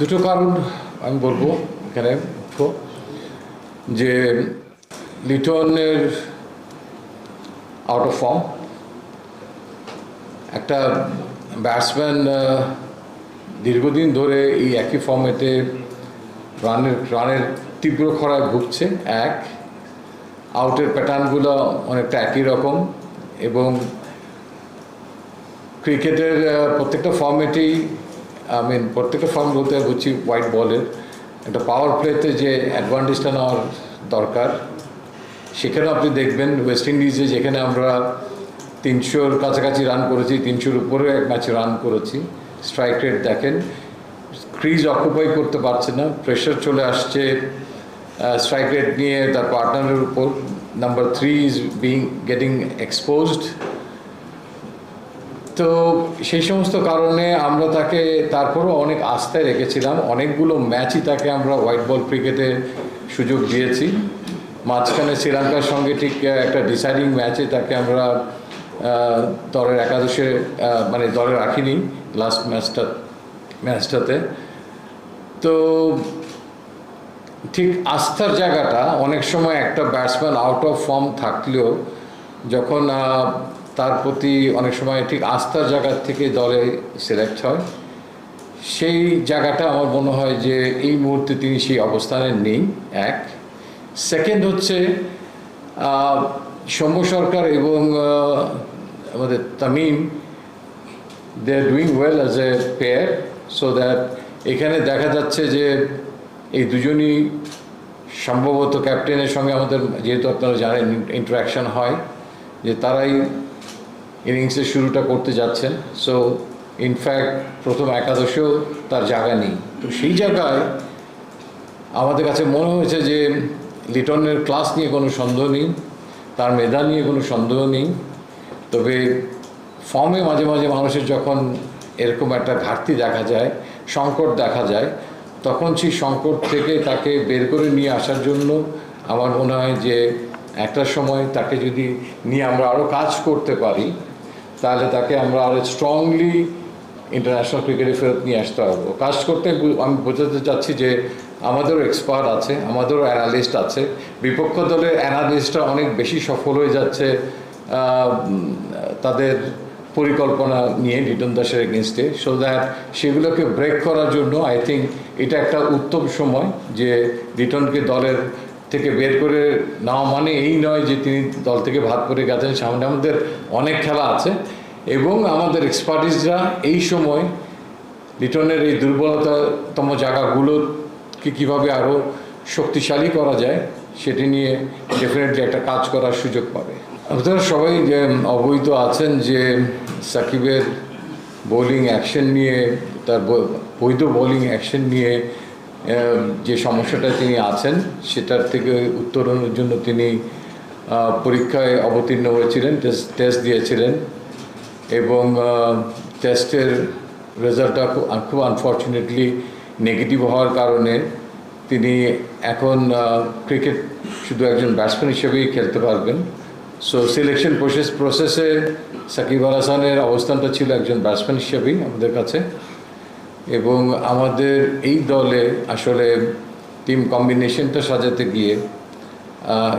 দুটো কারণ আমি বলব এখানে যে লিটনের আউট অফ ফর্ম একটা ব্যাটসম্যান দীর্ঘদিন ধরে এই একই ফর্মেটে রানের রানের তীব্র খরায় ভুগছে, এক। আউটের প্যাটার্নগুলো অনেকটা একই রকম এবং ক্রিকেটের প্রত্যেকটা ফর্মেটেই আই মিন প্রত্যেকটা ফর্ম বলতে বুঝছি হোয়াইট বলের একটা পাওয়ার প্লেতে যে অ্যাডভান্টেজটা নেওয়ার দরকার, সেখানে আপনি দেখবেন ওয়েস্ট ইন্ডিজে যেখানে আমরা তিনশোর কাছাকাছি রান করেছি, তিনশোর উপরে এক ম্যাচে রান করেছি। স্ট্রাইক রেট দেখেন ক্রিজ অকুপাই করতে পারছে না প্রেশার চলে আসছে স্ট্রাইক রেট নিয়ে তার পার্টনারের উপর। Number three is being getting exposed তো সেই সমস্ত কারণে আমরা তাকে তারপরও অনেক আস্থায় রেখেছিলাম। অনেকগুলো ম্যাচই তাকে আমরা হোয়াইট বল ক্রিকেটে সুযোগ দিয়েছি। মাঝখানে শ্রীলঙ্কার সঙ্গে ঠিক একটা ডিসাইডিং ম্যাচে তাকে আমরা দলের একাদশে মানে দলে রাখিনি লাস্ট ম্যাচটা ম্যাচটাতে তো ঠিক আস্থার জায়গাটা অনেক সময় একটা ব্যাটসম্যান আউট অফ ফর্ম থাকলেও যখন তার প্রতি অনেক সময় ঠিক আস্থার জায়গা থেকে দলে সিলেক্ট হয়। সেই জায়গাটা আমার মনে হয় যে এই মুহূর্তে তিনি সেই অবস্থানে নেই, এক। সেকেন্ড হচ্ছে সৌম্য সরকার এবং আমাদের Tamim they are doing well as a pair so that এখানে দেখা যাচ্ছে যে এই দুজনই সম্ভবত ক্যাপ্টেনের সঙ্গে আমাদের, যেহেতু আপনারা জানেন ইন্টারাকশন হয়, যে তারাই ইনিংসের শুরুটা করতে যাচ্ছেন। সো ইনফ্যাক্ট প্রথম একাদশেও তার জায়গা নেই। তো সেই জায়গায় আমাদের কাছে মনে হয়েছে যে লিটনের ক্লাস নিয়ে কোনো সন্দেহ নেই, তার মেধা নিয়ে কোনো সন্দেহ নেই। তবে ফর্মে মাঝে মাঝে মানুষের যখন এরকম একটা ঘাটতি দেখা যায়, সংকট দেখা যায়, তখন সেই সংকট থেকে তাকে বের করে নিয়ে আসার জন্য আমার মনে হয় যে একটা সময় তাকে যদি নিয়ে আমরা আরও কাজ করতে পারি তাহলে তাকে আমরা আরও স্ট্রংলি ইন্টারন্যাশনাল ক্রিকেটে ফেরত নিয়ে আসতে পারব। কাজ করতে আমি বোঝাতে চাচ্ছি যে আমাদেরও এক্সপার্ট আছে, আমাদেরও অ্যানালিস্ট আছে। বিপক্ষ দলের অ্যানালিস্টরা অনেক বেশি সফল হয়ে যাচ্ছে তাদের পরিকল্পনা নিয়ে লিটন দাসের এগেনস্টে সো দ্যাট সেগুলোকে ব্রেক করার জন্য আই থিঙ্ক এটা একটা উত্তম সময় যে লিটনকে দলের থেকে বের করে নেওয়া মানে এই নয় যে তিনি দল থেকে ভাগ করে গেছেন, সামনে আমাদের অনেক খেলা আছে। এবং আমাদের এক্সপার্টিসরা এই সময় লিটনের এই দুর্বলতাতম জায়গাগুলোকে কীভাবে আরও শক্তিশালী করা যায়, সেটি নিয়ে ডেফিনেটলি একটা কাজ করার সুযোগ পাবে। আপনারা সবাই যে অবহিত আছেন যে সাকিবের বোলিং অ্যাকশন নিয়ে, তার বৈধ বোলিং অ্যাকশন নিয়ে যে সমস্যাটা তিনি আছেন, সেটার থেকে উত্তরণের জন্য তিনি পরীক্ষায় অবতীর্ণ হয়েছিলেন, টেস্ট টেস্ট দিয়েছিলেন এবং টেস্টের রেজাল্টটা খুব আনফর্চুনেটলি নেগেটিভ হওয়ার কারণে তিনি এখন ক্রিকেট শুধু একজন ব্যাটসম্যান হিসেবেই খেলতে পারবেন। সো সিলেকশন প্রসেস প্রসেসে সাকিব আল হাসানের অবস্থানটা ছিল একজন ব্যাটসম্যান হিসেবেই আমাদের কাছে। এবং আমাদের এই দলে আসলে টিম কম্বিনেশনটা সাজাতে গিয়ে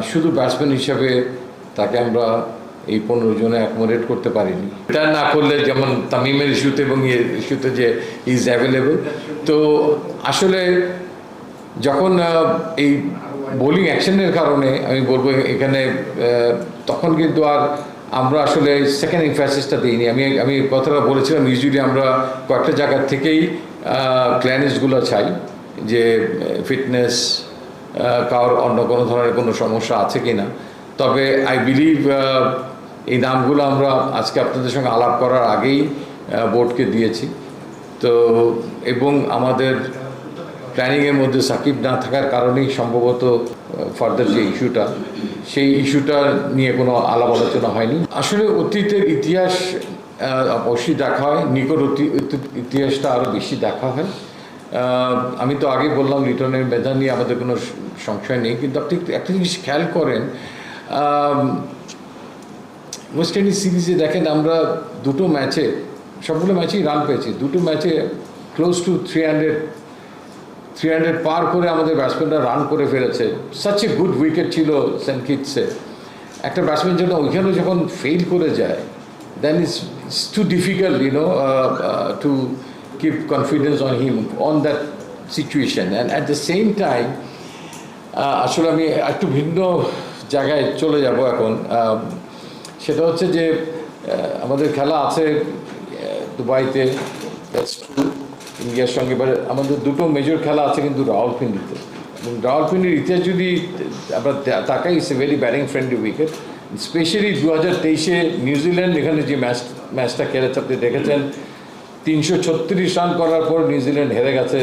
শুধু ব্যাটসম্যান হিসাবে তাকে আমরা এই পনেরো জনে অ্যাকোমোডেট করতে পারিনি। এটা না করলে যেমন তামিমের ইস্যুতে এবং ইস্যুতে যে ইজ অ্যাভেলেবল তো আসলে যখন এই বোলিং অ্যাকশনের কারণে আমি বলব এখানে তখন কিন্তু আর আমরা আসলে সেকেন্ড ইনফ্যাসিসটা দিইনি। আমি আমি কথাটা বলেছিলাম ইউজুয়ালি আমরা কয়েকটা জায়গার থেকেই ক্ল্যানেসগুলো চাই, যে ফিটনেস কারোর অন্য কোনো ধরনের কোনো সমস্যা আছে কি না তবে আই বিলিভ এই নামগুলো আমরা আজকে আপনাদের সঙ্গে আলাপ করার আগেই বোর্ডকে দিয়েছি। তো, এবং আমাদের প্ল্যানিংয়ের মধ্যে সাকিব না থাকার কারণেই সম্ভবত ফার্দার যে ইস্যুটা সেই ইস্যুটা নিয়ে কোনো আলাপ আলোচনা হয়নি। আসলে অতীতের ইতিহাস অবশ্যই দেখা হয়। নিকট অতি- ইতিহাসটা আরও বেশি দেখা হয়। আমি তো আগে বললাম, লিটনের মেধা নিয়ে আমাদের কোনো সংশয় নেই। কিন্তু আপনি একটা জিনিস খেয়াল করেন ওয়েস্ট ইন্ডিজ সিরিজে দেখেন, আমরা দুটো ম্যাচে সবগুলো ম্যাচেই রান পেয়েছি। দুটো ম্যাচে close to three hundred three hundred পার করে আমাদের ব্যাটসম্যানরা রান করে ফেলেছে। সাচ এ গুড উইকেট ছিল সেন্ট কিটসে একটা ব্যাটসম্যান জন্য ওইখানে যখন ফেল করে যায় then it's it's too difficult you know to keep confidence on him on that situation and at the same time আসলে আমি একটু ভিন্ন জায়গায় চলে যাব এখন। সেটা হচ্ছে যে আমাদের খেলা আছে দুবাইতে। That's true. ইন্ডিয়ার সঙ্গে, এবার আমাদের দুটো মেজর খেলা আছে কিন্তু রাওয়ালপিন্ডিতে। এবং রাওয়ালপিন্ডির ইতিহাস যদি আমরা তাকাই is a very batting friendly wicket specially দু হাজার তেইশে নিউজিল্যান্ড এখানে যে ম্যাচ, ম্যাচটা খেলেছে, আপনি দেখেছেন, তিনশো ছত্রিশ রান করার পর নিউজিল্যান্ড হেরে গেছে,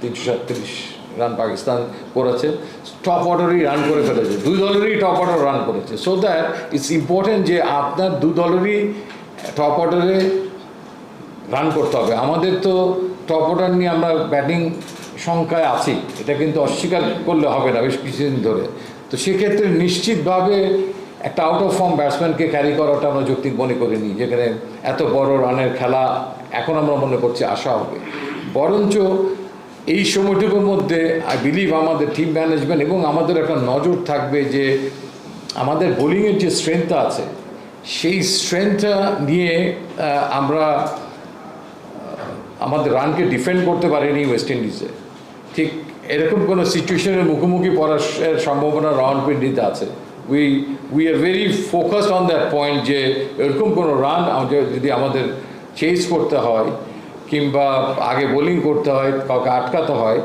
তিনশো সাতত্রিশ রান পাকিস্তান করেছে। টপ অর্ডারই রান করে ফেলেছে দুই দলেরই টপ অর্ডার রান করেছে। সো দ্যাট ইটস ইম্পর্টেন্ট যে আপনার দু দলেরই টপ অর্ডারে রান করতে হবে। আমাদের তো টপ অর্ডার নিয়ে আমরা ব্যাটিং সংখ্যায় আছি, এটা কিন্তু অস্বীকার করলে হবে না বেশ কিছুদিন ধরে। তো সেক্ষেত্রে নিশ্চিতভাবে একটা আউট অফ ফর্ম ব্যাটসম্যানকে ক্যারি করাটা আমরা যৌক্তিক মনে করিনি, যেখানে এত বড় রানের খেলা এখন আমরা মনে করছি আশা হবে। বরঞ্চ এই সময়টুকুর মধ্যে আই বিলিভ আমাদের টিম ম্যানেজমেন্ট এবং আমাদের একটা নজর থাকবে যে আমাদের বোলিংয়ের যে স্ট্রেংথটা আছে, সেই স্ট্রেংথটা নিয়ে আমরা আমাদের রানকে ডিফেন্ড করতে পারেনি ওয়েস্ট ইন্ডিজে ঠিক এরকম কোনো সিচুয়েশনের মুখোমুখি পড়ার সম্ভাবনা রাউন্ডপিন্ডিতে আছে। We we are very focused on that point যে এরকম কোনো রান যদি আমাদের চেস করতে হয় কিংবা আগে বোলিং করতে হয়, কাউকে আটকাতে হয়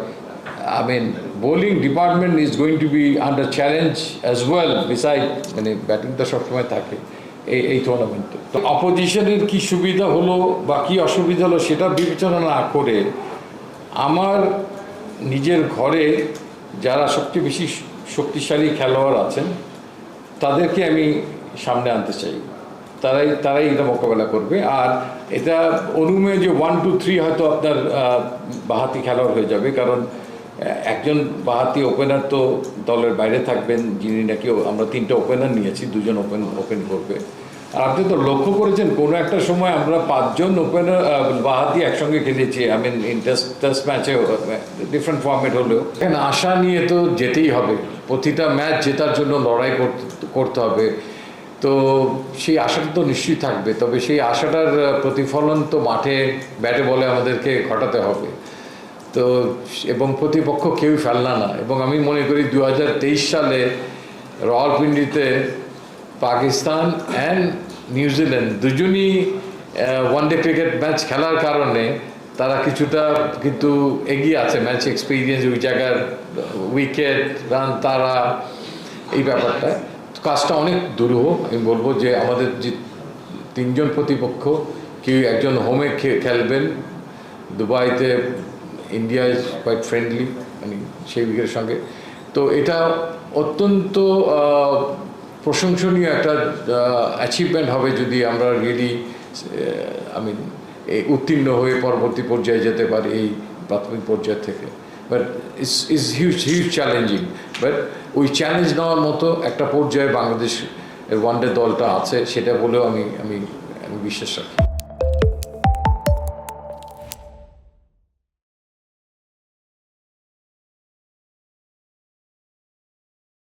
I mean bowling department is going to be under challenge as well beside মানে ব্যাটিং তো সবসময় থাকে। এই এই টুর্নামেন্টে তো অপোজিশনের কি সুবিধা হলো বা কী অসুবিধা হলো সেটা বিবেচনা না করে আমার নিজের ঘরে যারা সবচেয়ে বেশি শক্তিশালী খেলোয়াড় আছেন, তাদেরকে আমি সামনে আনতে চাই। তারাই তারাই এটা মোকাবেলা করবে। আর এটা অনুমে যে ওয়ান টু থ্রি হয়তো আপনার বাহাতি খেলোয়াড় হয়ে যাবে, কারণ একজন বাহাতি ওপেনার তো দলের বাইরে থাকবেন, যিনি নাকি আমরা তিনটে ওপেনার নিয়েছি, দুজন ওপেন ওপেন করবে। আর আপনি তো লক্ষ্য করেছেন, কোনো একটা সময় আমরা পাঁচজন ওপেনার বাহাতি একসঙ্গে খেলেছি। I mean in test test ম্যাচে ডিফারেন্ট ফর্মেট হলেও। এখানে আশা নিয়ে তো যেতেই হবে। প্রতিটা ম্যাচ জেতার জন্য লড়াই করতে করতে হবে। তো সেই আশাটা তো নিশ্চয়ই থাকবে। তবে সেই আশাটার প্রতিফলন তো মাঠে ব্যাটে বলে আমাদেরকে ঘটাতে হবে। তো এবং প্রতিপক্ষ কেউই ফেলনা না। এবং আমি মনে করি দু হাজার তেইশ সালে রাওয়ালপিন্ডিতে পাকিস্তান অ্যান্ড নিউজিল্যান্ড দুজনই ওয়ানডে ক্রিকেট ম্যাচ খেলার কারণে তারা কিছুটা কিন্তু এগিয়ে আছে ম্যাচ এক্সপিরিয়েন্স ওই জায়গার উইকেট রান তারা, এই ব্যাপারটা। কাজটা অনেক দুরূহ আমি বলব যে আমাদের যে তিনজন প্রতিপক্ষ, কেউ একজন হোমে খেলবেন, দুবাইতে ইন্ডিয়া ইজ কোয়াইট ফ্রেন্ডলি মানে সেই উইকেটের সঙ্গে। তো এটা অত্যন্ত প্রশংসনীয় একটা অ্যাচিভমেন্ট হবে যদি আমরা রিয়েলি আমি উত্তীর্ণ হয়ে পরবর্তী পর্যায়ে যেতে পারি এই প্রাথমিক পর্যায় থেকে। But is is huge huge challenging but ওই চ্যালেঞ্জ নেওয়ার মতো একটা পর্যায়ে বাংলাদেশ ওয়ানডে দলটা আছে, সেটা বলেও আমি আমি আমি বিশ্বাস রাখি।